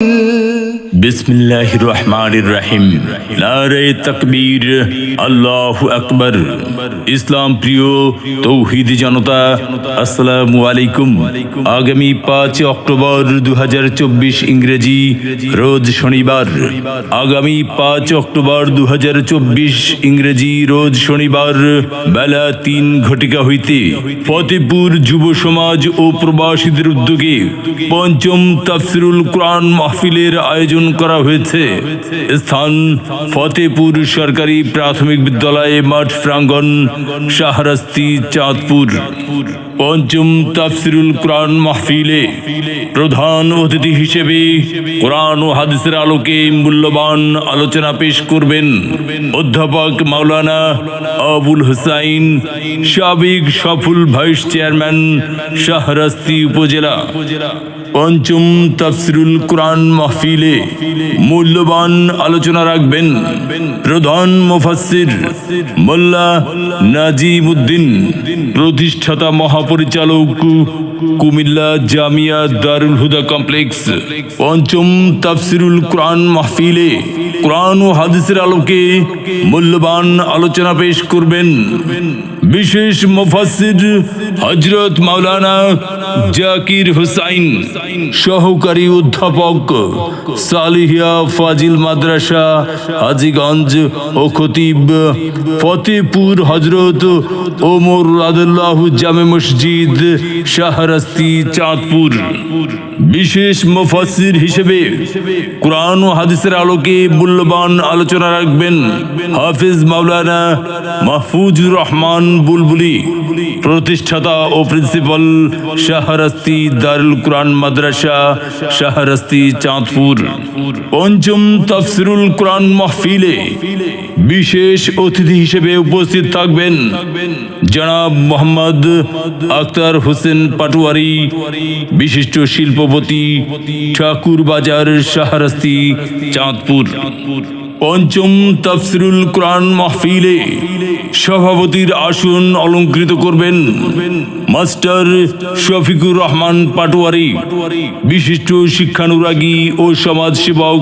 Mm-hmm. আগামী পাঁচ October দু হাজার চব্বিশ ইংরেজি রোজ শনিবার। আগামী পাঁচ অক্টোবর দু ইংরেজি রোজ শনিবার, বেলা তিন ঘটিকা হইতে ফতেপুর যুব সমাজ ও প্রবাসীদের উদ্যোগে পঞ্চম তাফসিরুল কোরআন মাহফিলের আয়োজন করা হয়েছে। স্থান ফতেপুর সরকারি প্রাথমিক বিদ্যালয়ে মাঠ প্রাঙ্গন শাহরাস্তি চাঁদপুর। পঞ্চম তাফসিরুল কোরআন মাহফিলে প্রধান অতিথি হিসেবে কোরআন ও হাদিসের আলোকে মূল্যবান আলোচনা পেশ করবেন অধ্যাপক মাওলানা আবুল হুসাইন, সাবেক সফল ভাইস চেয়ারম্যান শাহরাস্তি উপজেলা। পঞ্চম তাফসিরুল কোরআন মাহফিলে মূল্যবান আলোচনা রাখবেন প্রধান মুফাসসির মোল্লা নাজিম উদ্দিন প্রতিষ্ঠাতা মহাপরিচালক কুমিল্লা জামিয়া দারুল হুদা কমপ্লেক্স পঞ্চম তাফসিরুল কোরআন মাহফিলে কোরআন ও হাদিসের আলোকে মূল্যবান আলোচনা পেশ করবেন বিশেষ মুফাসসির হজরত মাওলানা জাকির হুসাইন, সহকারী অধ্যাপক সালিহিয়া ফাজিল মাদ্রাসা, হাজিগঞ্জ ও খতিব ফতেপুর হজরত ওমর রাদুল্লাহ জামে মসজিদ, শাহরাস্তি, চাঁদপুর। বিশেষ মুফাসসির হিসেবে কোরআন ও হাদিসের আলোকে মূল্যবান আলোচনা রাখবেন হাফিজ মাওলানা মাহফুজুর রহমান বুলবুলি, প্রতিষ্ঠাতা ও প্রিন্সিপাল শাহরাস্তি দারুল কোরআন মাদ্রাসা, শাহরাস্তি চাঁদপুর। পঞ্চম তাফসিরুল কোরআন মাহফিলে বিশেষ অতিথি হিসেবে উপস্থিত থাকবেন জনাব মোহাম্মদ আক্তার হোসেন পাটোয়ারি, বিশিষ্ট শিল্পপতি ঠাকুর বাজার শাহরাস্তি চাঁদপুর। পঞ্চম তাফসিরুল কোরআন মাহফিলে সভাপতির আসন অলঙ্কৃত করবেন মাস্টার শফিকুর রহমান পাটোয়ারি। বিশিষ্ট শিক্ষানুরাগী ও সমাজসেবক